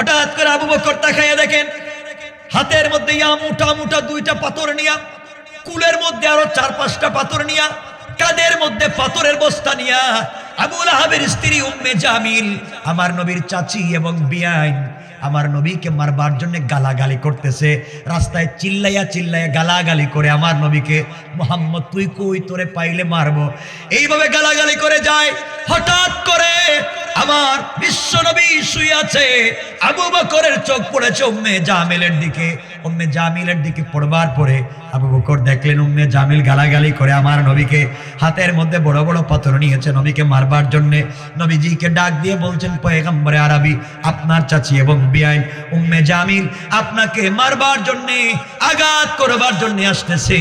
হঠাৎ করে আবু বকর তাকাইয়া দেখেন, হাতের মধ্যে ইয়া মুঠা মুঠা দুইটা পাথর নিয়া, কুলের মধ্যে আরও চার পাঁচটা পাথর নিয়া, কাদের মধ্যে পাথরের বস্তা নিয়া আবুল আহাবের স্ত্রী উম্মে জামিল, আমার নবীর চাচি এবং বিয়াইন, আমার নবীকে মারবার জন্য গালাগালি করতেছে, রাস্তায় চিল্লাইয়া চিল্লাইয়া গালাগালি করে আমার নবীকে, মোহাম্মদ, তুই কই? তোরে পাইলে মারবো। এইভাবে গালাগালি করে যায়, হঠাৎ করে আমার বিশ্ব নবী শুয়ে আছে আবু বকরের চোখ পড়েছে উম্মে জামিলের দিকে। উম্মে জামিলের দিকে পড়বার পরে আবু বকর দেখলেন, উম্মে জামিল গালাগালি করে আমার নবীকে হাতের মধ্যে বড় বড় পাথর নিয়েছে নবীকে মারবার জন্য। নবীজিকে ডাক দিয়ে বলছেন, পয়গম্বরে আরবি, আপনার চাচি এবং বিআইন উম্মে জামিল আপনাকে মারবার জন্য, আঘাত করবার জন্য আসতেছে।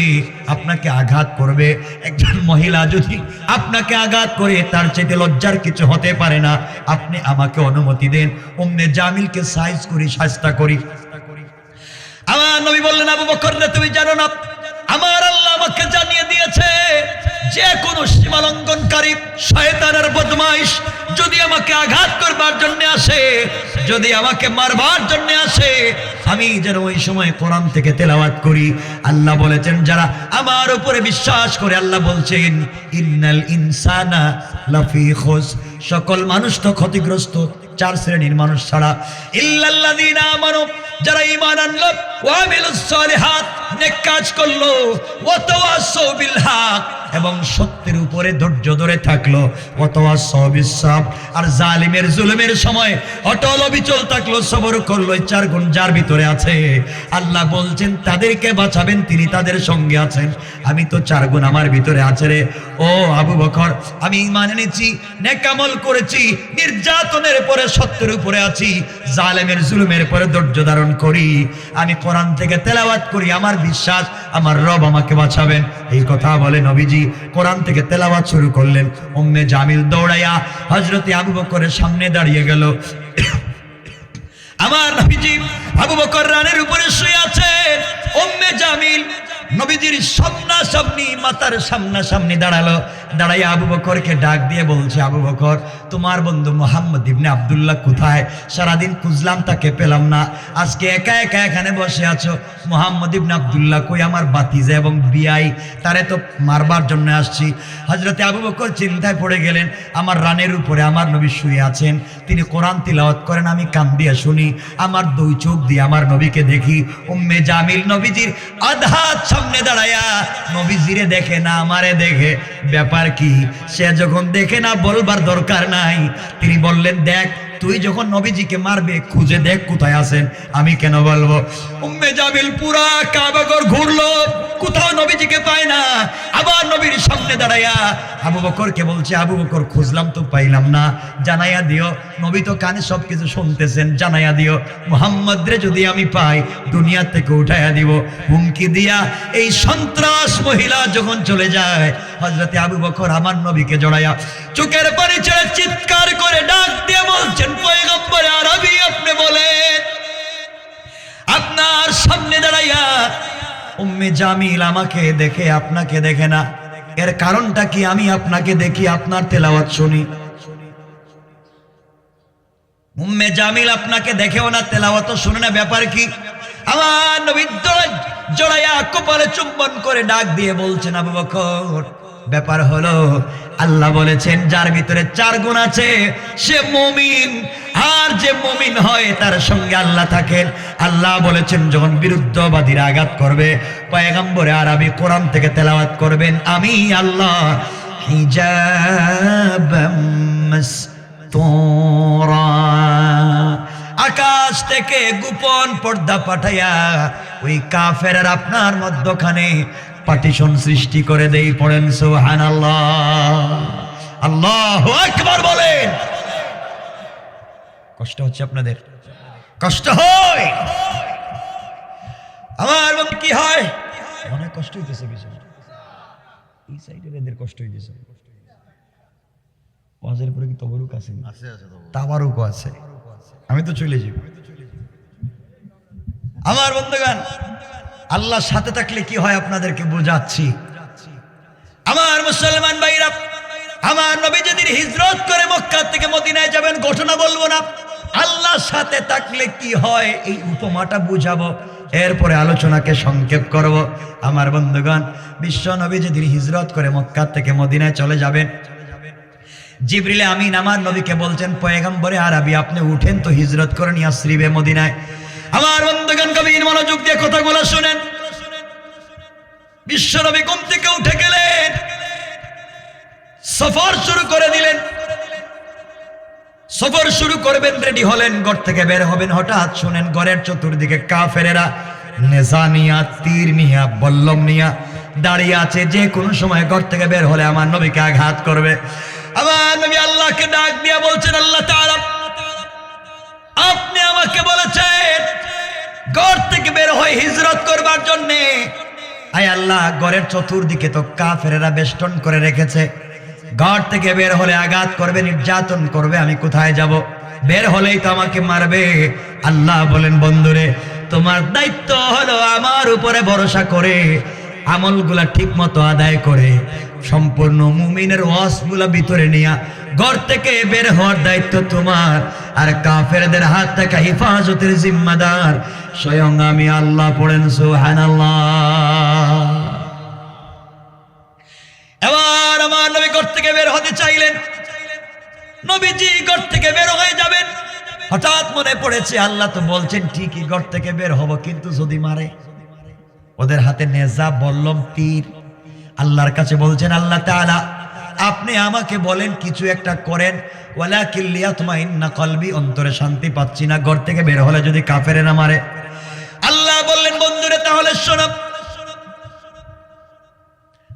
আপনাকে আঘাত করবে। একজন মহিলা যদি আপনাকে আঘাত করে, তার চাইতে লজ্জার কিছু হতে পারে না। আপনি আমাকে অনুমতি দেন। উম্মে জামিলকে সাইজ করি শাস্তা করি। আমার নবী বললেন, আবু বকর তুমি জানো না, আমার আল্লাহ আমাকে জানিয়ে দিয়েছে, যে কোনো সীমা লঙ্ঘনকারী শয়তানের বদমাইশ যদি আমাকে আঘাত করবার জন্য আসে, যদি আমাকে মারবার জন্য আসে, আমি যেন ওই সময় কোরআন থেকে তেলাওয়াত করি। আল্লাহ বলেছেন, যারা আমার উপরে বিশ্বাস করে, আল্লাহ বলছেন, ইন্নাল ইনসানা লাফি খুস সকল মানুষ তো ক্ষতিগ্রস্ত। চার শ্রেণির মানুষ ছাড়া। ইল্লাল্লাযীনা আমানু, যারা ঈমান আনলো, ওয়া আমিলুস সালিহাত নেক কাজ করল, ওয়া তাওয়াসাউ বিল হক। এবং সত্যের উপরে ধৈর্য ধরে থাকল। ওয়া তাওয়াসাউ আর জালিমের জুলুমের সময় অটল অবিচল থাকল, সবর করল চার গুণ যার ভিতরে আছে। আল্লাহ বলছেন, তাদেরকে বাঁচাবেন, তিনি তাদের সঙ্গে আছেন। আমি তো চার গুণ আমার ভিতরে আছে রে। ও আবু বকর, আমি ঈমান এনেছি নেকামল করেছি, নির্যাতনের পরে সত্যের উপরে আছি, জালেমের জুলুমের পরে ধৈর্য ধারণ করি। আমি কোরআন থেকে তেলাওয়াত করি, আমার বিশ্বাস, আমার রব আমাকে বাঁচাবেন। এই কথা বলে নবীজি। কোরআন থেকে তেলাওয়াত শুরু করলেন। অম্মে জামিল দৌড়াইয়া হজরতে আবু বকরের সামনে দাঁড়িয়ে গেল। আমার আবু বকর রানের উপরে শুয়ে আছে অম্মে জামিল নবীজির সামনাসামনি, মাতার সামনাসামনি দাঁড়াল। দাঁড়াইয়া আবু বকরকে ডাক দিয়ে বলছে, আবু বকর, তোমার বন্ধু মোহাম্মদ ইবনে আব্দুল্লাহ কোথায়? সারাদিন খুঁজলাম, তাকে পেলাম না। আজকে একা একা এখানে বসে আছো। মোহাম্মদ ইবনে আব্দুল্লাহ কই আমার বাতিজা এবং বিআই? তারে তো মারবার জন্য আসছি। হজরতে আবু বকর চিন্তায় পড়ে গেলেন, আমার রানের উপরে আমার নবী শুয়ে আছেন। তিনি কোরআন তিলাওয়াত করেন, আমি কান দিয়ে শুনি। আমার দুই চোখ দিয়ে আমার নবীকে দেখি। উম্মে জামিল নবীজির আধাত সামনে দাঁড়ায়া নবীজিরে দেখে না, আমারে দেখে। ব্যাপার কি? সে যখন দেখে না, বলবার দরকার নাই। তিনি বললেন, দেখ তুই যখন নবীজিকে মারবে, খুঁজে দেখ কোথায় আছেন। আমি কেন বলব? উম্মে জামিল পুরা কাবাগর ঘুরলো, কোথাও নবীজিকে পায় না। আবার নবীর সামনে দাঁড়াইয়া আবু বকরকে বলছে, আবু বকর, খুঁজলাম তো পাইলাম না। জানাইয়া দিও, নবী তো কানে সব কিছু শুনতেছেন, জানাইয়া দিও। মোহাম্মদ রে যদি আমি পাই, দুনিয়া থেকে উঠাইয়া দিব। হুমকি দিয়া এই সন্ত্রাস মহিলা যখন চলে যায় হজরতে আবু বকর আমার নবীকে জড়াইয়া চোখের পানি ছেড়ে চিৎকার করে ডাক দিয়ে বলছেন, পয়গম্বর আরবি আপনি বলেন। আপনার সামনে দাঁড়াইয়া উম্মে জামিল আমাকে দেখে, আপনাকে দেখে না। এর কারণটা কি আমি আপনাকে দেখি, আপনার তেলাওয়াত শুনি। উম্মে জামিল আপনাকে দেখেও না তেলাওয়াত শুনে না, ব্যাপার কি? আমার নবী দৌড় জড়াইয়া কপালে চুম্বন করে ডাক দিয়ে বলছেন, আবু বকর ব্যাপার হলো, আল্লাহ বলেছেন, যার ভিতরে চার গুণ আছে, সে মুমিন। আর যে মুমিন হয়, তার সঙ্গে আল্লাহ থাকেন। আল্লাহ বলেছেন, যখন বিরুদ্ধবাদীরা আঘাত করবে, পয়গম্বরে আরবি কোরআন থেকে তেলাওয়াত করবেন, আমি আল্লাহ আকাশ থেকে গোপন পর্দা পাঠাইয়া ওই কাফের আপনার মধ্যখানে পার্টিশন সৃষ্টি করে দেই পড়েন সোহান আল্লাহ আল্লাহ একবার বলেন। কষ্ট হচ্ছে আপনাদের? কষ্ট হয়। আমার কি হয়? অনেক কষ্ট হইতেছে বিষয় এই সাইডের এদের কষ্ট হইতেছে। ওয়াজের পরে কি তবরুক আছে? আছে আছে আছে। আমি তো চলে যাব আমার বন্ধুগান আল্লাহর সাথে থাকলে কি হয় আপনাদেরকে বোঝাচ্ছি। আমার মুসলমান ভাইরা, আমার নবী যেদিন হিজরত করে মক্কা থেকে মদিনায় যাবেন, ঘটনা বলব না। আল্লাহর সাথে থাকলে কি হয়? এই উপমাটা বুঝাবো, এরপরে আলোচনাকে সংক্ষেপ করব। আমার বন্ধুগণ, বিশ্ব নবী যেদিন হিজরত করে মক্কা থেকে মদিনায় চলে যাবেন, জিবরিলে আমিন আমার নবীকে বলছেন, পয়গম্বরে আরবি আপনি উঠেন তো হিজরত করেন ইয়াসরিবে মদিনায়। আমার বন্ধুগণ কবির মনোযোগ দিয়ে কথাগুলো শুনেন। বিশ্ব নবী ঘুম থেকে উঠে গেলেন। সফর শুরু করে দিলেন। সফর শুরু করবেন, রেডি হলেন, ঘর থেকে বের হবেন। হঠাৎ শুনেন, ঘরের চতুর্দিকে কাফেরেরা নেশা নিয়া তীর নিয়া বল্লম নিয়া দাঁড়িয়ে আছে। যে কোনো সময় ঘর থেকে বের হলে আমার নবীকে আঘাত করবে। আমার নবী আল্লাহকে ডাক দিয়া বলছেন, আল্লাহ আপনি আমাকে বলেছেন ঘর থেকে বের হয়ে হিজরত করবার জন্যে। আয় আল্লাহ, ঘরের চতুর্দিকে তো কাফেরেরা বেষ্টন করে রেখেছে। ঘর থেকে বের হলে আঘাত করবে, নির্যাতন করবে, আমি কোথায় যাব? বের হলেই তো আমাকে মারবে। আল্লাহ বলেন, বন্ধুরে, তোমার দায়িত্ব হলো আমার উপরে ভরসা করে, আমলগুলা ঠিক মতো আদায় করে। সম্পূর্ণ মুমিনের ওয়াসগুলা ভিতরে নিয়া ঘর থেকে বের হওয়ার দায়িত্ব তোমার। আর কাফেরদের হাত থেকে হেফাজতের জিম্মাদার। স্বয়ং আমি আল্লাহ পড়েন, সুবহানাল্লাহ। এবার আমার নবী থেকে বের হতে চাইলেন। নবীজি ঘর থেকে বের হয়ে যাবেন। হঠাৎ মনে পড়েছে, আল্লাহ তো বলছেন, ঠিকই ঘর থেকে বের হব, কিন্তু যদি মারে। ওদের হাতে নেজা বল্লম তীর আল্লাহর কাছে বলছেন, আল্লাহ তাআলা, আপনি আমাকে বলেন, কিছু একটা করেন। ওয়ালা কিল্লিয়া তুমাইন্না কলবি, অন্তরে শান্তি পাচ্ছি না, ঘর থেকে বের হলে যদি কাফেরে না মারে। আল্লাহ বললেন, বন্ধুরে, তাহলে শোনো।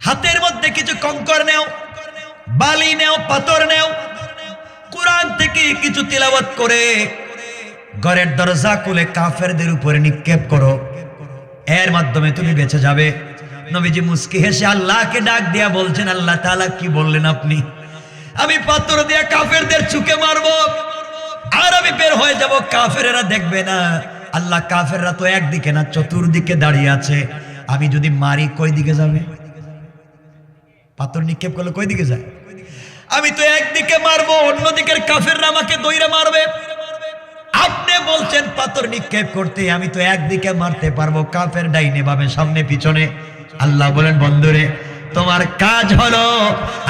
হাতের মধ্যে কিছু কঙ্কর নেও, বালি নেও, পাথর নেও, কোরআন থেকে কিছু তিলাবত করে, ঘরের দরজা খুলে কাফেরদের উপরে নিক্ষেপ করো। এর মাধ্যমে তুমি বেঁচে যাবে। নবীজি মুস্কি হেসে আল্লাহকে ডাক দিয়া বলছেন, আল্লাহ তাআলা কি বললেন আপনি? আমি পাথর দিয়া কাফেরদের চুকে মারবো আর আমি বের হয়ে যাব, কাফেরেরা দেখবে না। আল্লাহ, কাফেররা তো একদিকে না, চতুর্দিকে দাঁড়িয়ে আছে। আমি যদি মারি কই দিকে যাবে? পাথর নিক্ষেপ করলে কই দিকে যায়? আমি তো একদিকে মারবো, অন্যদিকের কাফেররা আমাকে দইরা মারবে। আপনি বলছেন পাথর নিক্ষেপ করতে, আমি তো একদিকে মারতে পারব। কাফের ডাইনে ভাবে সামনে, পিছনে। আল্লাহ বলেন, বন্ধুরে, তোমার কাজ হলো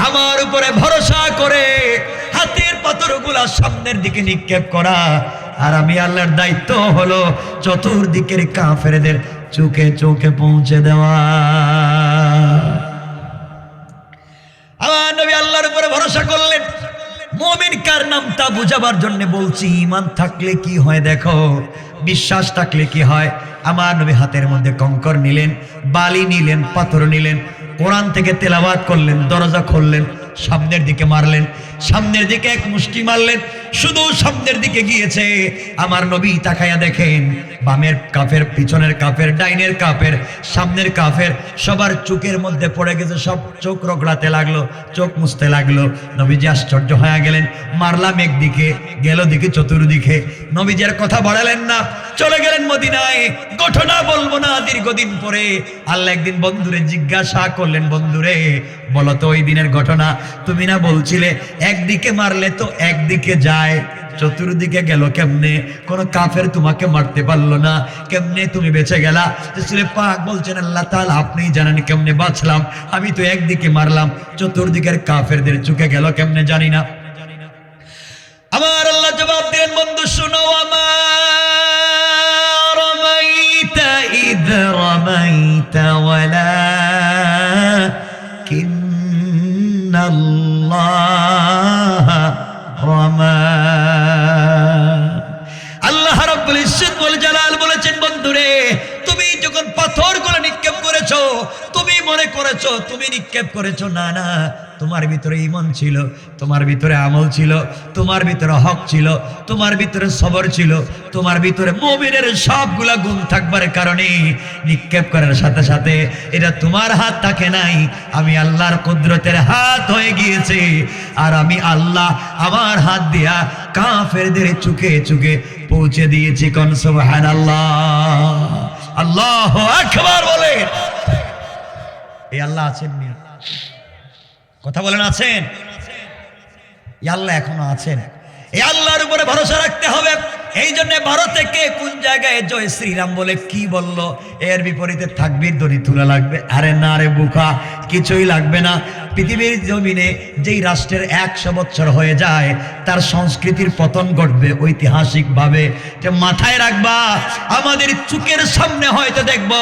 আমার উপরে ভরসা করে হাতের পাথরগুলা সামনের দিকে নিক্ষেপ করা। আর আমি আল্লাহর দায়িত্ব হলো চতুর্দিকের কাফেরদের চোখে চোখে পৌঁছে দেওয়া। আমার নবী আল্লাহর উপরে ভরসা করলেন। মমিন কার নামটা বুঝাবার জন্য বলছি ইমান থাকলে কি হয় দেখো? বিশ্বাস থাকলে কি হয়? আমার নবী হাতের মধ্যে কঙ্কর নিলেন, বালি নিলেন, পাথর নিলেন, কোরআন থেকে তেলাবাদ করলেন, দরজা খুললেন, সামনের দিকে মারলেন সামনের দিকে এক মুষ্টি মারলেন, শুধু সামনের দিকে গিয়েছে। আমার নবী তাকাইয়া দেখেন, বামের কাফের, পিছনের কাফের, ডাইনের কাফের, সামনের কাফের, সবার চোখের মধ্যে পড়ে গেছে, সব চোখ রগড়াতে লাগল, চোখ মুছতে লাগল। নবীজি আশ্চর্য হয়ে গেলেন, মারলাম একদিকে, গেল দিকে চতুর্দিকে। নবীজের কথা বাড়ালেন না, চলে গেলেন মদিনায়। ঘটনা বলব না দীর্ঘদিন পরে। আল্লাহ একদিন বন্ধুরে জিজ্ঞাসা করলেন, বন্ধুরে, বলো তো ওই দিনের ঘটনা। তুমি না বলছিলে একদিকে মারলে তো একদিকে যায়। চতুর্দিকে গেল কেমনে? কোন কাফের তোমাকে মারতে পারল না। কেমনে তুমি বেঁচে গেলা? রসুলের পাক বলছেন, আল্লাহ তাল আপনিই জানেন কেমনে বাঁচলাম। আমি তো একদিকে মারলাম। চতুর্দিকের কাফেরদের চুকে গেল কেমনে জানি না। আমার আল্লাহ জবাব দিলেন, বন্ধু, শুনো আমার মনে করেছ? তুমি নিক্ষেপ করেছ? না না। তোমার ভিতরে ইমন ছিল, তোমার ভিতরে আমল ছিল, তোমার ভিতরে হক ছিল, তোমার ভিতরে সবর ছিল, তোমার ভিতরে মুমিনের সবগুলা গুণ থাকবার কারণে নিক্ষেপ করার সাথে সাথে এটা তোমার হাত থাকে নাই। আমি আল্লাহর কুদরতের হাত হয়ে গিয়েছে আর আমি আল্লাহ আমার হাত দিয়া কাফেরদের চুকে চুকে পৌঁছে দিয়েছি কোন সুবহানাল্লাহ। আল্লাহ আকবার বলে এই আল্লাহ আছেন? কথা বলেন আছেন? এই আল্লাহ এখনও আছেন। এই আল্লাহর উপরে ভরসা রাখতে হবে। এই জন্য ভারতে কে কোন জায়গায় জয় শ্রীরাম বলে কি বলল? এর বিপরীতে থাকবির দড়ি তুলে লাগবে। আরে না রে বুকা, কিছুই লাগবে না। পৃথিবীর জমিনে যেই রাষ্ট্রের একশো বছর হয়ে যায়, তার সংস্কৃতির পতন ঘটবে ঐতিহাসিকভাবে। যে মাথায় রাখবা, আমাদের চুকের সামনে হয়তো দেখব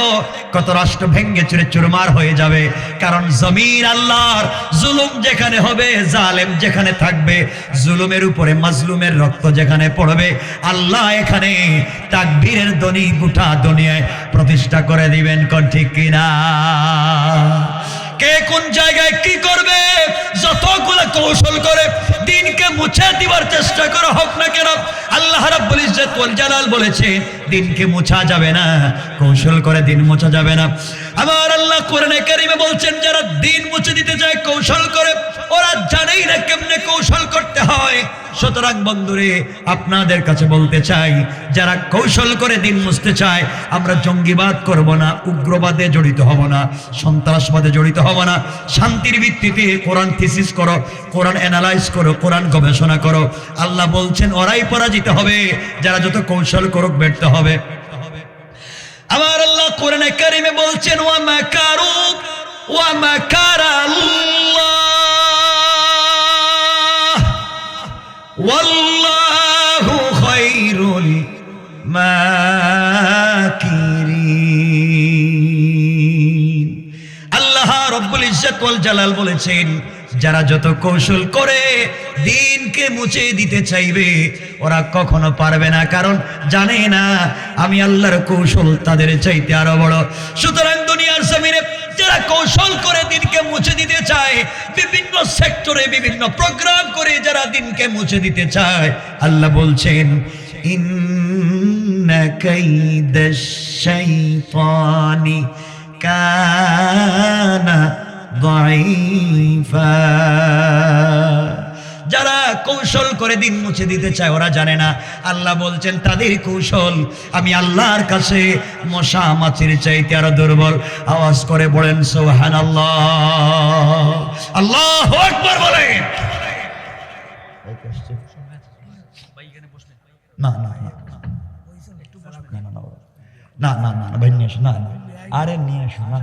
কত রাষ্ট্র ভেঙ্গে চুরে চুরমার হয়ে যাবে। কারণ জমির আল্লাহর জুলুম যেখানে হবে, জালেম যেখানে থাকবে, জুলুমের উপরে মাজলুমের রক্ত যেখানে পড়বে, আল্লাহ এখানে তাকবীরের দনি গোটা দুনিয়ায় প্রতিষ্ঠা করে দিবেন, কোন ঠিক কিনা? কে কোন জায়গায় কি করবে? যতগুলো কৌশল করে দিনকে মুছে দিবার চেষ্টা করা হোক না কেন, আল্লাহ রাব্বুল ইজ্জত ওয়াল জালাল বলেছে, দিনকে মুছা যাবে না, কৌশল করে দিন মুছা যাবে না। আমার আল্লাহ কোরআনে কারিমে বলছেন, যারা দিন মুছে দিতে চায় কৌশল করে, ওরা জানেই না কেমনে কৌশল করতে হয়। সুতরাং বন্ধুরে, আপনাদের কাছে বলতে চাই, যারা কৌশল করে দিন মুছতে চায়, আমরা জঙ্গিবাদ করব না, উগ্রবাদে জড়িত হব না, সন্ত্রাসবাদে জড়িত হব না। শান্তির ভিত্তিতে কোরআন থিসিস করো, কোরআন অ্যানালাইজ করো, কোরআন গবেষণা করো। আল্লাহ বলছেন, ওরাই পরাজিত হবে, যারা যত কৌশল করুক ব্যর্থ হবে। আমার আল্লাহ কোরআনে কারিমে বলছেন, ওয়া মাকারু ওয়া মাকারা আল্লাহ আল্লাহ রব্বুল জালাল বলেছেন, যারা যত কৌশল করে দিনকে মুছে দিতে চাইবে, ওরা কখনো পারবে না, কারণ জানে না, আমি আল্লাহর কৌশল তাদের চাইতে আরও বড়। সুতরাং দুনিয়ার জমিনে যারা কৌশল করে দিনকে মুছে দিতে চায়। বিভিন্ন সেক্টরে বিভিন্ন প্রোগ্রাম করে যারা দিনকে মুছে দিতে চায়। আল্লাহ বলছেন, ইন্না কাইদাশ শাইতানি কানা দাইফা যারা কৌশল করে দিন মুছে দিতে চায়, ওরা জানে না। আল্লাহ বলছেন, তাদের কৌশল। আমি আল্লাহর কাছে মশা মাছির চাইতে আরও দুর্বল। আওয়াজ করে বলেন সোহান আল্লাহ আল্লাহ একবার বলেন না না না না। না না ভাই, নিয়ে আসো না। আরে, নিয়ে আসো, না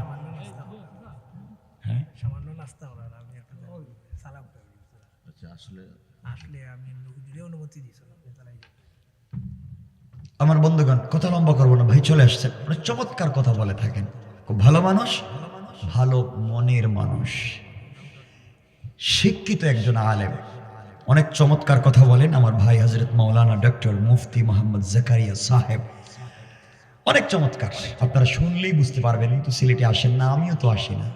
হ্যাঁ সামান্য নাস্তা ওনার আমি একটা সালাম করে দিয়েছি। আসলে আমি নদীরে অনুমতি দিয়েছিলাম তারাই আমার বন্ধুগণ, কথা লম্বা করব না, ভাই চলে আসছেন অনেক চমৎকার কথা বলে থাকেন। খুব ভালো মানুষ, ভালো মনের মানুষ। শিক্ষিত একজন আলেম। অনেক চমৎকার কথা বলেন আমার ভাই হজরত মৌলানা ডক্টর মুফতি মোহাম্মদ জাকারিয়া সাহেব। অনেক চমৎকার। আপনারা শুনলেই বুঝতে পারবেন তো সিলেটে আসেন না, আমিও তো আসি না।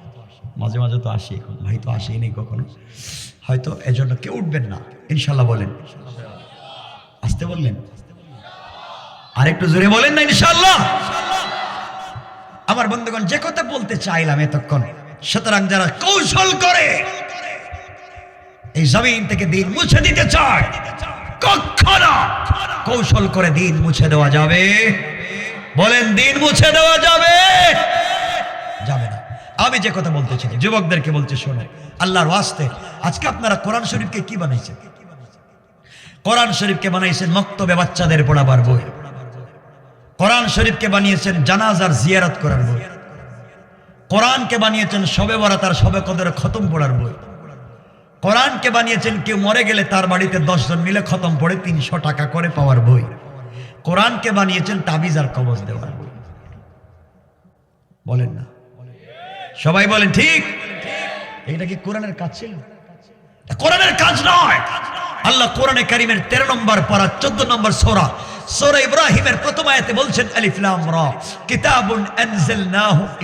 মাঝে মাঝে তো আসি এখন, ভাই তো আসেই নেই কখনো। হয়তো এজন্য কেউ উঠবেন না, ইনশাল্লাহ বলেন। আসতে বললেন? আরেকটু জোরে বলেন না ইনশাল্লাহ আমার বন্ধুগণ, যে কথা বলতে চাইলাম এতক্ষণ, সুতরাং যারা কৌশল করে, এই জমিন থেকে দিন মুছে দিতে চায় কখনো কৌশল করে দিন মুছে দেওয়া যাবে। বলেন, দিন মুছে দেওয়া যাবে? যাবে না। আমি যে কথা বলতে চাই, যুবকদেরকে বলতে শোনো, আল্লাহর আজকে আপনারা কোরআন শরীফকে কি বানাইছেন? কোরআন শরীফকে বানাইছেন মক্তবে বাচ্চাদের পড়াবার বই। কোরআন শরীফকে বানিয়েছেন জানাজার জিয়ারত করার বই। কোরআনকে বানিয়েছেন সবে বরাতার সবে কদর খতম পড়ার বই। কোরআনকে বানিয়েছেন কেউ মরে গেলে তার বাড়িতে দশজন মিলে খতম পড়ে তিনশো টাকা করে পাওয়ার বই। কোরআনকে বানিয়েছেন তাবিজ আর কবজ দেওয়ার বই। বলেন না। সবাই বলেন, ঠিক? এটা কি কোরআনের কাজ ছিল? কোরআনের কাজ নয়। আল্লাহ কোরআনে কারিমের তেরো নম্বর পারা, চোদ্দ নম্বর সোরা সোরা ইব্রাহিমের প্রথম আয়াতে বলছেন, আলিফ লাম রা, কিতাবুন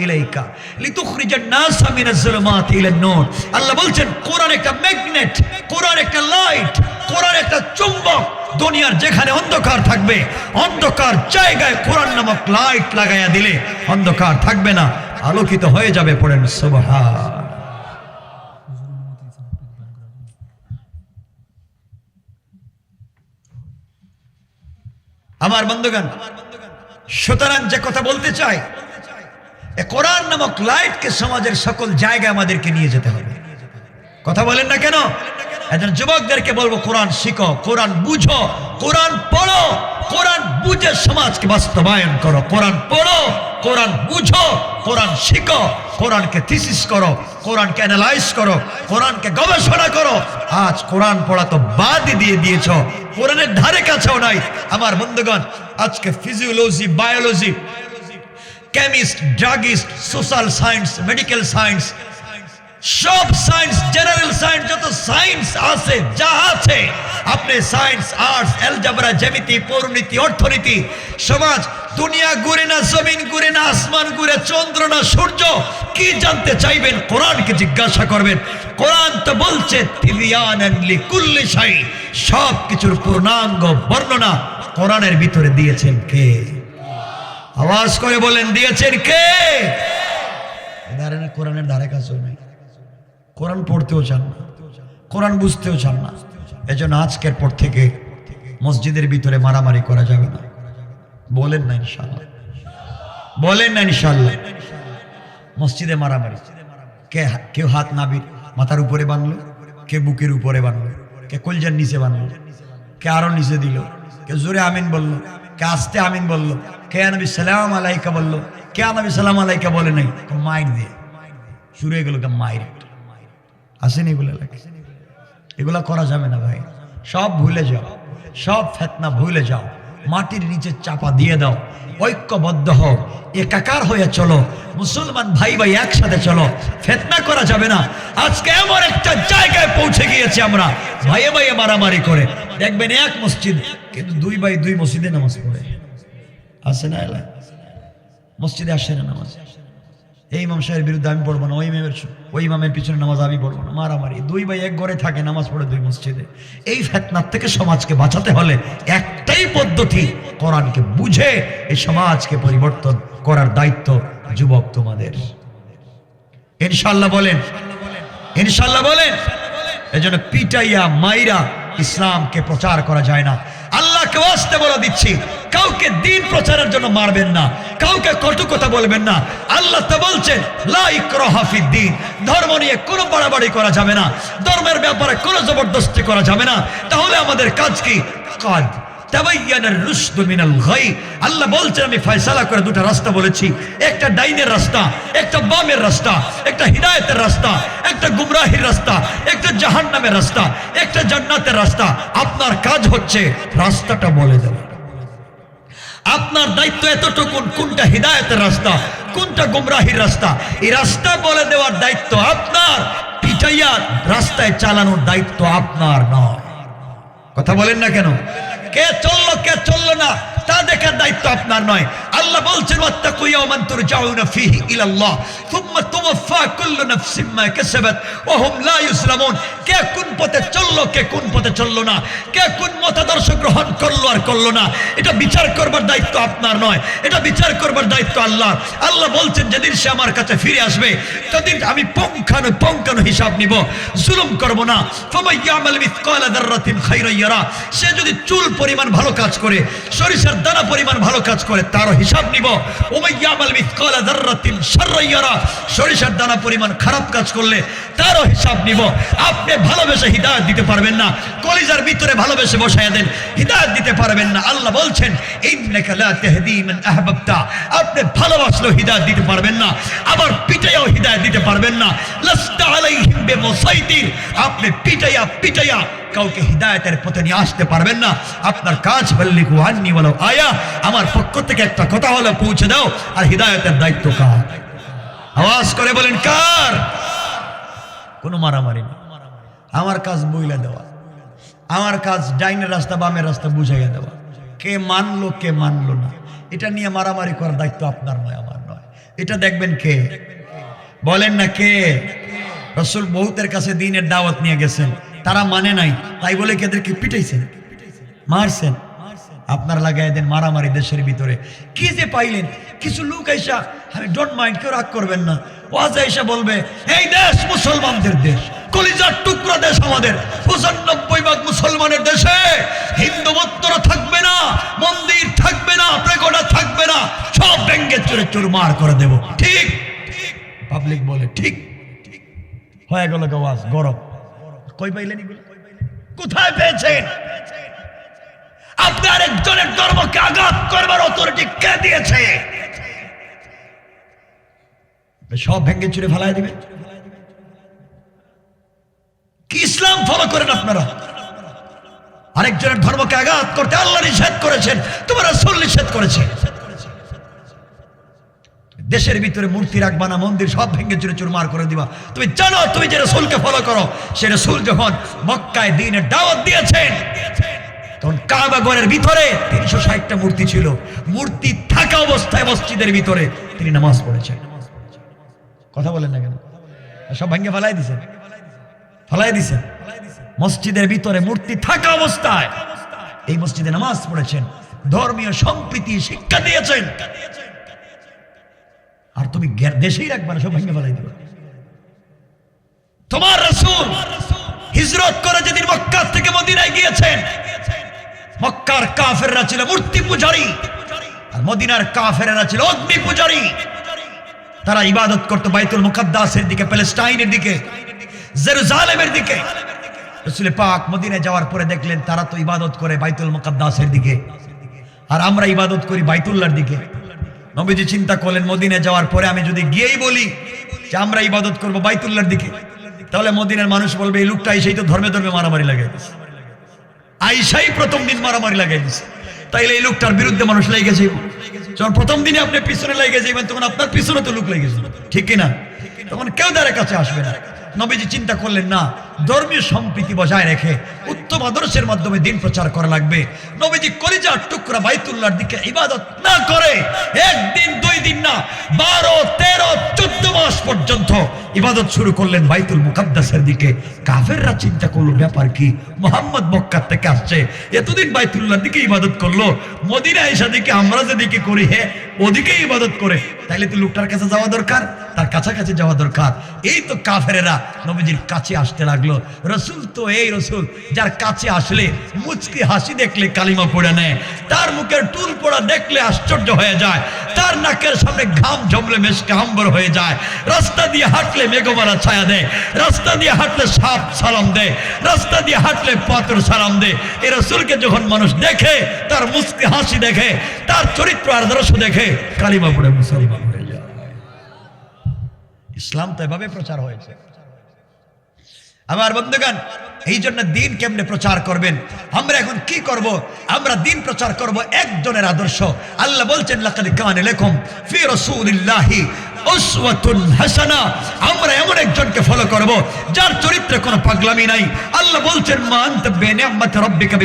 ইলাইকা লিতুখরিজান নাসা মিনাজ জুলুমাতি ইলান নূর। আল্লাহ বলছেন, কোরআন একটা ম্যাগনেট, কোরআন একটা লাইট, কোরআন একটা চুম্বক। দুনিয়ার যেখানে অন্ধকার থাকবে, অন্ধকার জায়গায় কোরআন নামক লাইট লাগাইয়া দিলে অন্ধকার থাকবে না, আলোকিত হয়ে যাবে পড়েন, সুবহান। আমার বন্ধুগণ, সুতরাং যে কথা বলতে চাই কোরআন নামক লাইটকে সমাজের সকল জায়গায় আমাদেরকে নিয়ে যেতে হবে। কথা বলেন না কেন? একজন যুবকদেরকে বলব, কোরআন শিখো, কোরআন বুঝো, কোরআন পড়ো, কোরআন বুঝে সমাজকে বাস্তবায়ন করো। কোরআন পড়ো, কোরআন বুঝো কোরআন শিখো, কোরআনকে থিসিস করো, কোরআনকে অ্যানালাইজ করো, কোরআনকে গবেষণা করো। আজ কোরআন পড়া তো বাদ দিয়ে দিয়েছ। কোরআনের ধারে কাছেও নাই। আমার বন্ধুগণ, আজকে physiology biology chemist druggist social science medical science সব সায়েন্স জেনারেল সায়েন্স যত সায়েন্স আছে, যা আছে, আপনি সায়েন্স আর্টস অ্যালজাবরা জ্যামিতি, পৌরনীতি, অর্থনীতি, সমাজ, দুনিয়া ঘুরে না, জমিন ঘুরে না, আসমান ঘুরে, চন্দ্র না, সূর্য, কি জানতে চাইবেন? কোরআনকে জিজ্ঞাসা করবেন। কোরআন তো বলছে সব কিছুর পূর্ণাঙ্গ বর্ণনা কোরআনের ভিতরে দিয়েছেন কে? আওয়াজ করে বলেন, দিয়েছেন কে? কোরআনের ধারে কাছেও নেই। কোরআন পড়তেও চান না। কোরআন বুঝতেও চান না। এজন্য আজকের পর থেকে মসজিদের ভিতরে মারামারি করা যাবে না। বলেন না ইনশাল্লাহ বলেন না ইনশাল্লাহ মসজিদে মারামারি। কে কেউ হাত নাবির মাথার উপরে বানলো কে বুকের উপরে বানলো কে কলজার নিচে বানলো কে আরও নিচে দিল, কে জোরে আমিন বলল, কে আস্তে আমিন বলল, কে নবী সালাম আলাইকা বলল, কে নবী সালাম আলাইকা বলে নাই মাইর দিয়ে শুরু হয়ে গেল মাইর। আসেনি এগুলো লাগে। এগুলা করা যাবে না ভাই। সব ভুলে যাও। সব ফেতনা ভুলে যাও। মাটির নিচে চাপা দিয়ে দাও। ঐক্যবদ্ধ হও। একাকার হয়ে চলো। মুসলমান ভাই ভাই একসাথে চলো। ফেতনা করা যাবে না। আজকে এমন একটা জায়গায় পৌঁছে গিয়েছি আমরা। ভাইয়ে ভাইয়ে মারামারি করে। দেখবেন এক মসজিদ, কিন্তু দুই ভাই দুই মসজিদে নামাজ পড়ে। আসে না এলা মসজিদে আসে না নামাজ? এই ইমাম সাহেবের বিরুদ্ধে আমি পড়ব না, ওই ইমামের ওই ইমামের পিছনে নামাজ আমি পড়ব না, মারামারি। দুই ভাই এক ঘরে থাকে, নামাজ পড়ে দুই মসজিদে। এই ফেতনার থেকে সমাজকে বাঁচাতে হলে একটাই পদ্ধতি, কোরআনকে বুঝে এই সমাজকে পরিবর্তন করার দায়িত্ব যুবক তোমাদের। ইনশাল্লাহ বলেন ইনশাল্লাহ বলেন, এজন্য পিটাইয়া, মাইরা ইসলামকে প্রচার করা যায় না। আল্লাহকে ওয়াস্তে বলে দিচ্ছি কাউকে দিন প্রচারের জন্য মারবেন না, কাউকে কটু কথা বলবেন না। আল্লাহ তো বলছেন, লা ইকরাহা ফিদ্দিন ধর্ম নিয়ে কোনো বাড়াবাড়ি করা যাবে না, ধর্মের ব্যাপারে কোনো জবরদস্তি করা যাবে না। তাহলে আমাদের কাজ কি? কাজ। আল্লাহ বলছেন, আমি ফয়সালা করে দুটো রাস্তা বলেছি। একটা ডাইনের রাস্তা, একটা বামের রাস্তা, একটা হিদায়েতের রাস্তা, একটা রাস্তা, একটা জাহান্নামের রাস্তা, একটা জান্নাতের রাস্তা। আপনার কাজ হচ্ছে রাস্তাটা বলে দেওয়া। আপনার দায়িত্ব এতটুকু, কোনটা হৃদায়তের রাস্তা, কোনটা গুমরাহির রাস্তা? এই রাস্তা বলে দেওয়ার দায়িত্ব আপনার, পিটাইয়া রাস্তায় চালানোর দায়িত্ব আপনার নয়। কথা বলেন না কেন? কে চলল কে চলল না, তা দেখার দায়িত্ব আপনার নয়। আল্লাহ বলছেন তুরজাউনা ফীহি ইলাল্লাহ থুম্মা তুওয়াফা কুল্লু মা কাসাবাত, ওয়া হুম লা ইউসলামুন কে কোন পথে চলল, কে কোন পথে চলল না? কে কোন মতাদর্শ গ্রহণ করল আর করল না? এটা বিচার করবার দায়িত্ব আপনার নয়, এটা বিচার করবার দায়িত্ব আল্লাহ। আল্লাহ বলছেন, যেদিন সে আমার কাছে ফিরে আসবে সেদিন আমি পঙ্খানু পঙ্খানু হিসাব নিব, জুলুম করব না। ফামাইয়ামাল মিসকালা যাররাতিন খাইরান ইয়ারা, সে যদি চুল পরিমাণ ভালো কাজ করে, সরিষার দানা পরিমাণ ভালো কাজ করে, তারও হিসাব নিব। সরিষার দানা পরিমাণ খারাপ কাজ করলে তারও হিসাব নিব। আপনি ভালোবেসে হিদায়াত দিতে পারবেন না। কলিজার ভিতরে ভালোবেসে বসায় দেন, হিদায়াত দিতে পারবেন না। আল্লাহ বলছেন আপনি ভালোবাসলেও হিদায়াত দিতে পারবেন না। আবার পিটাইয়াও হিদায়াত দিতে পারবেন না। আপনি পিটাইয়া পিটাইয়া কাউকে হিদায়তের পথে নিয়ে আসতে পারবেন না। আপনার কাজ বল্লিকু আন্নি বলো, আয়া, আমার পক্ষ থেকে একটা কথা হলো পৌঁছে দাও। আর হিদায়তের দায়িত্ব কার? আওয়াজ করে বলেন, কার? কোনো মারামারি না আমার কাজ বইলে দেওয়া। আমার কাজ ডাইনের রাস্তা, বামের রাস্তা বুঝাইয়া দেওয়া। কে মানলো কে মানলো না। এটা নিয়ে মারামারি করার দায়িত্ব আপনার নয়, আমার নয়। এটা দেখবেন কে? বলেন না কে? রসুল বহুতের কাছে দিনের দাওয়াত নিয়ে গেছেন। তারা মানে নাই। তাই বলে কি এদেরকে পিটাইছেন? মারছেন? আপনার লাগাই দেন মারামারি দেশের ভিতরে। কি যে পাইলেন? কিছু লোক আইসা, আমি ডোন্ট মাইন্ড কেউ রাগ করবেন না। ওয়াজ আইসা বলবে, এই দেশ মুসলমানদের দেশ, কলিজার টুকরা দেশ আমাদের। পঁচানব্বই ভাগ মুসলমানের দেশে হিন্দু মত্তরা থাকবে না, মন্দির থাকবে না, প্রেগোডা থাকবে না, সব ব্যাঙ্গে চুরে চুরমার করে দেব। ঠিক? পাবলিক বলে, ঠিক? হয়ে গেল ওয়াজ, গরম। কই পাইলেন এগুলো? কোথায় পেয়েছেন? আপনি আরেকজনের ধর্মকে আঘাত করবার অথরিটি কে দিয়েছে? সব ভেঙ্গে চুরে ফেলায় দিবে। কি ইসলাম ফলো করেন আপনারা? আরেকজনের ধর্মকে আঘাত করতে আল্লাহ নিষেধ করেছেন, তোমার রাসূল নিষেধ করেছে। দেশের ভিতরে মূর্তি রাখবা না, মন্দির সব ভেঙে চুরে চুরমার করে দিবা। তুমি জানো, তুমি যে রসুলকে ফলো করো, সে রসুল যখন মক্কায় দিনের দাওয়াত দিয়েছেন, তখন কাবাগরের ভিতরে তিনশো ষাটটা মূর্তি ছিল। মূর্তি থাকা অবস্থায় মসজিদের ভিতরে তিনি নামাজ পড়েছেন। কথা বলেন না কেন? সব ভেঙে ফেলাই দিছেন। ফেলাই দিছেন। মসজিদের ভিতরে মূর্তি থাকা অবস্থায় এই মসজিদে নামাজ পড়েছেন। ধর্মীয় সম্প্রীতি শিক্ষা দিয়েছেন। আর তুমি দেশেই রাখবে না, সব ভেঙে ফেলাই দিবে। তোমার রসুল হিজরত করে যেদিন মক্কা থেকে মদিনায় গিয়েছেন, মক্কার কাফেররা ছিল মূর্তি পূজারী, আর মদিনার কাফেররা ছিল অগ্নি পূজারী। তারা ইবাদত করতো বাইতুল মুকাদ্দাসের দিকে, প্যালেস্টাইনের দিকে, জেরুজালেমের দিকে। রসুল পাক মদিনায় যাওয়ার পরে দেখলেন তারা তো ইবাদত করে বাইতুল মুকাদ্দাসের দিকে, আর আমরা ইবাদত করি বাইতুল্লাহর দিকে। নবীজি চিন্তা করলেন মদিনায় যাওয়ার পরে আমি যদি গিয়েই বলি যে আমরা ইবাদত করব বাইতুল্লাহর দিকে, তাহলে মদিনার মানুষ বলবে, এই লোকটা এসেই তো ধর্মে ধর্মে মারামারি লাগাই দিছে। আইসাই প্রথম দিন মারামারি লাগাই দিছে। তাইলে এই লোকটার বিরুদ্ধে মানুষ লেগে যাইব। যখন প্রথম দিনে আপনি পিছনে লেগে যাইবেন, তখন আপনার পিছনে তো লোক লেগে ঠিক কিনা? তখন কেউ দ্বারা কাছে আসবে না। নবীজি চিন্তা করলেন, না, ধর্মীয় সম্প্রীতি বজায় রেখে উত্তম আদর্শের মাধ্যমে দিন প্রচার করা লাগবে। নবীজি কলিজার টুকরা বাইতুল্লাহর দিকে ইবাদত না করে একদিন, দুই দিন না, বারো, তেরো, চোদ্দ মাস পর্যন্ত ইবাদত শুরু করলেন বাইতুল মুকাদ্দাসের দিকে। কাফেররা চিন্তা করল, ব্যাপার কি? মোহাম্মদ মক্কার থেকে আসছে। এতদিন বাইতুল্লাহর দিকে ইবাদত করল। মদিনা এসা দিকে আমরা যেদিকে করি, হে ওদিকে ইবাদত করে। তাইলে তো লোকটার কাছে যাওয়া দরকার। তার কাছাকাছি যাওয়া দরকার। এই তো কাফেরেরা নবীজির কাছে আসতে লাগল। রসুল তো এই রসুল, যার কাছে আসলে মুচকি হাসি দেখলে কালিমা পড়ে নেয়। তার মুখের টুল পড়া দেখলে আশ্চর্য হয়ে যায়। তার নাকের সামনে ঘাম জমলে মেশকে হাম্বর হয়ে যায়। রাস্তা দিয়ে হাঁটলে মেঘমারা ছায়া দেয়। রাস্তা দিয়ে হাঁটলে সাপ সালাম দেয়। রাস্তা দিয়ে হাঁটলে পাথর সালাম দেয়। এই রসুলকে যখন মানুষ দেখে, তার মুচকি হাসি দেখে, তার চরিত্র আদর্শ দেখে কালিমা পড়ে যায় ইসলাম তো এভাবে প্রচার হয়েছে। আমার বন্ধুগান এই জন্য দিন কেমনে প্রচার করবেন? আমরা এখন কি করব? আমরা দিন প্রচার করব একজনের আদর্শ। আল্লাহ বলছেন, লাকাদ কানে লেখম ফি রাসূলিল্লাহি আমরা এমন একজনকে ফলো করব, যার চরিত্রে কোনো পাগলামি নাই। আল্লাহ বলছেন রাব্বিকা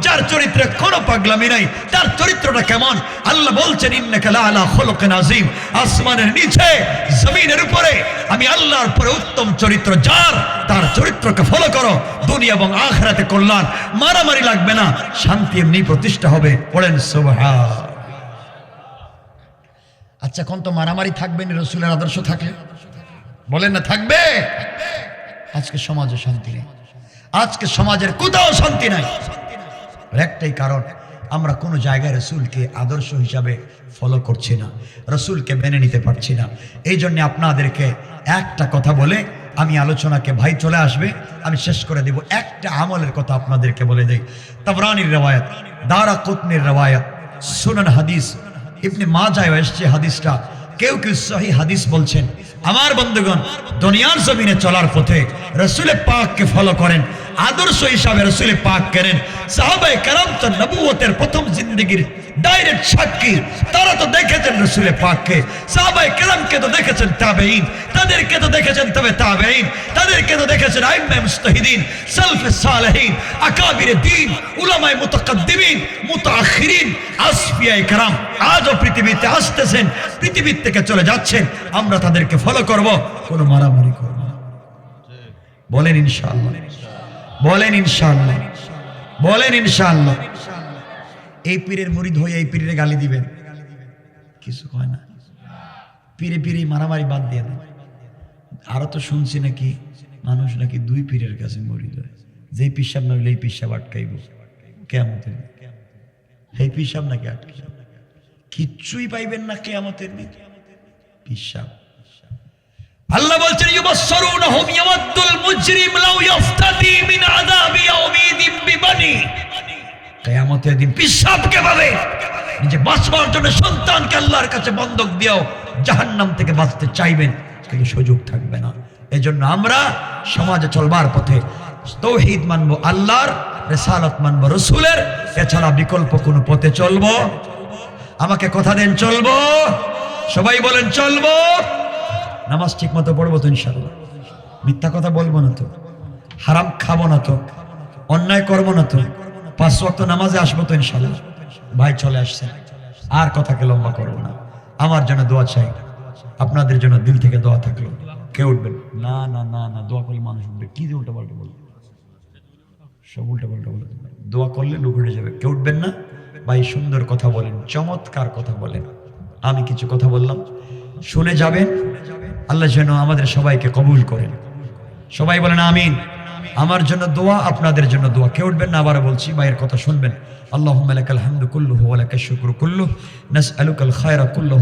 যার চরিত্রে কোনো পাগলামি নাই, তার চরিত্রটা কেমন? আল্লাহ বলছেন আসমানের নিচে, জমিনের উপরে। আমি আল্লাহর পরে উত্তম চরিত্র, যার, তার চরিত্রকে ফলো করো। দুনিয়া এবং আখরাতে কল্যাণ। মারামারি লাগবে না, শান্তি এমনি প্রতিষ্ঠা হবে। পড়েন সুবহান। আচ্ছা এখন তো মারামারি থাকবে না, রসুলের আদর্শ থাকলে। বলেন না, থাকবে? আজকে সমাজে শান্তি নেই। আজকে সমাজের কোথাও শান্তি নাই। একটাই কারণ, আমরা কোনো জায়গায় রসুলকে আদর্শ হিসাবে ফলো করছি না, রসুলকে মেনে নিতে পারছি না। এই জন্য আপনাদেরকে একটা কথা বলে আমি আলোচনাকে ভাই চলে আসবে, আমি শেষ করে দেব। একটা আমলের কথা আপনাদেরকে বলে দেই। তাবরানির রবায়াত দারা কুতনির রবায়াত সুনান হাদিস ইবনে মা যায় এসছে হাদিসটা। কেউ কেউ সহি হাদিস বলছেন, আমার বন্ধুগণ, দুনিয়ার জমিনে চলার পথে রসুলের পাককে ফলো করেন। আদর্শ হিসাবে রসুলের পাক করেন। সাহাবাই কারাম তো নবুয়তের প্রথম জিন্দগির ডাইরেক্ট সাক্ষী। তারা তো দেখেছেন রসুলের পাককে। সাহাবাই কালামকে তো দেখেছেন তাবেইন তাদেরকে তো দেখেছেন তবে তাবেইন তাদেরকে তো দেখেছেন আইম্মে মুস্তাহিদিন, সালফে সালেহিন, আকাবিরে দিন, উলামায়ে মুতাকাদ্দিমিন, মুতাআখিরিন, আসফিয়ায়ে কারাম। আজও পৃথিবীতে আসতেছেন, পৃথিবীর থেকে চলে যাচ্ছেন। আমরা তাদেরকে ফলো করব, কোনো মারামারি করব বলেন ইনশাআল্লাহ। বলেন ইনশাআল্লাহ। বলেন ইনশাআল্লাহ। এই পীরের মুরিদ হয়ে এই পীরের গালি দিবেন কিছু হয় না। পীরে পীরে মারামারি বাদ দিয়ে দেন। আরও তো শুনছি নাকি মানুষ নাকি দুই পীরের কাছে মরিদ হয়। যেই পিসাব নইলে এই পিসাব আটকাইব। কেমতের সেই পিসাব নাকি আটকে কিচ্ছুই পাইবেন না কেয়ামতের দিন। পিসাব। আল্লাহ বলছেন ইউবাসসিরুনহুম ইয়াওয়াদ্দুল মুজরিম লাউ ইফতাদি মিন আযাবি ইয়াউমিদিন বিবানি। কেয়ামতের দিন পিসাবকে পাবে? নিজে বাঁচবার জন্য সন্তানকে আল্লাহর কাছে বন্ধক দিয়েও জাহান্নাম থেকে বাঁচতে চাইবেন, কিন্তু সুযোগ থাকবে না। এজন্য আমরা সমাজে চলবার পথে তৌহিদ মানবো আল্লাহর, রেসালত মানবো রসুলের, এছাড়া বিকল্প কোনো পথে চলবো? আমাকে কথা দেন, চলবো? সবাই বলেন, চলবো? নামাজ ঠিক মতো পড়ব তো ইনশাল্লাহ মিথ্যা কথা বলব না তো। হারাম খাব না তো। অন্যায় করব না তো। পাঁচ ওয়াক্ত নামাজে আসব তো ইনশাল্লাহ ভাই চলে আসছে। আর কথাকে লম্বা করব না। আমার জন্য দোয়া চাই। আপনাদের জন্য দিল থেকে দোয়া থাকল। কে উঠবেন? না না না না, দোয়া করলে মানুষ উঠবে। কি দিয়ে উল্টা পাল্টা বলবে? সব উল্টা পাল্টা বলে দোয়া করলে লোক উঠে যাবে। কেউ উঠবেন না? ভাই, সুন্দর কথা বলেন, চমৎকার কথা বলেন। আমি কিছু কথা বললাম। শুনে যাবেন। আল্লাহ যেন আমাদের সবাইকে কবুল করেন। সবাই বলেন আমিন। আমার জন্য দোয়া, আপনাদের জন্য দোয়া। কেউ উঠবেন না আবার বলছি ভাইয়ের কথা শুনবেন। আল্লাহ লাকাল হামদু কুল্লু ওয়া শুক্র কুল্লু নাস নাসআলুকাল খায়রা কুল্লু